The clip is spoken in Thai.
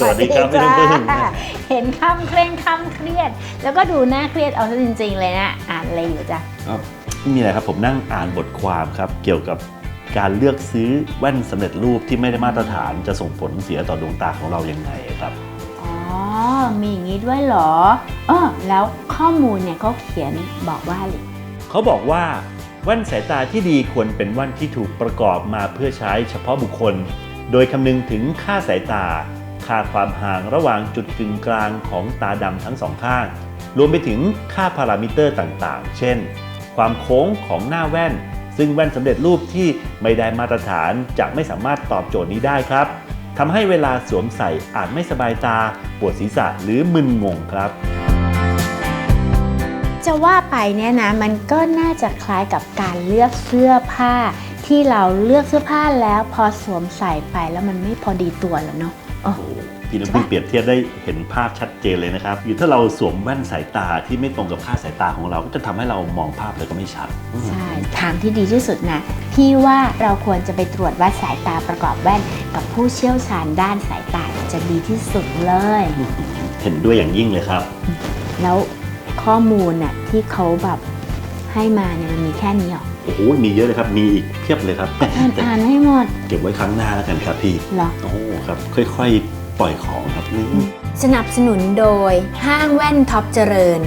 สวัสดีครับพี่น้ำพึ่งจ้าเห็นค่ำเคร่งค่ำเครียด แล้วก็ดูน่าเครียดเอาซะจริงๆเลยนะ อ่านอะไรอยู่จ้ะครับไม่มีอะไรครับผมนั่งอ่านบทความครับ เกี่ยวกับการเลือกซื้อแว่นสำเร็จรูปที่ไม่ได้มาตรฐานจะส่งผลเสียต่อดวงตาของเรายังไงครับอ๋อมีอย่างนี้ด้วยเหรอเออแล้วข้อมูลเนี่ยเขาเขียนบอกว่าอะไรเขาบอกว่าแว่นสายตาที่ดีควรเป็นแว่นที่ถูกประกอบมาเพื่อใช้เฉพาะบุคคล โดยคำนึงถึงค่าสายตา ค่าความห่างระหว่างจุดกึ่งกลางของตาดำทั้งสองข้าง รวมไปถึงค่าพารามิเตอร์ต่างๆ เช่น ความโค้งของหน้าแว่น ซึ่งแว่นสำเร็จรูปที่ไม่ได้มาตรฐานจะไม่สามารถตอบโจทย์นี้ได้ครับทำให้เวลาสวมใส่อาจไม่สบายตา ปวดศีรษะหรือมึนงงครับจะว่าไปเนี่ยนะมันก็น่าจะคล้ายกับการเลือกเสื้อผ้า ที่เราเลือกเสื้อผ้าแล้วพอสวมใส่ไปแล้วมันไม่พอดีตัวแล้วเนาะอ๋อโอ้โหพี่น้ำพึ่งเปรียบเทียบได้เห็นภาพชัดเจนเลยนะครับคือถ้าเราสวมแว่นสายตาที่ไม่ตรงกับค่าสายตาของเรา ก็จะทำให้เรามองภาพเลยก็ไม่ชัดอืม ใช่ ทางที่ดีที่สุดนะพี่ว่าเราควรจะไปตรวจวัดสายตาประกอบแว่น กับผู้เชี่ยวชาญด้านสายตาจะดีที่สุดเลย เห็นด้วยอย่างยิ่งเลยครับ แล้วข้อมูลน่ะที่เขาแบบ ให้มาเนี่ยมันมีแค่นี้หรอโอ้โหมีเยอะเลยครับ มีอีกเพียบเลยครับอ่านแต่อ่านให้หมด เก็บไว้ครั้งหน้าแล้วกันครับพี่เหรอโอ้โหครับ ค่อยๆ ปล่อยของครับนี่สนับสนุนโดยห้างแว่นท็อปเจริญ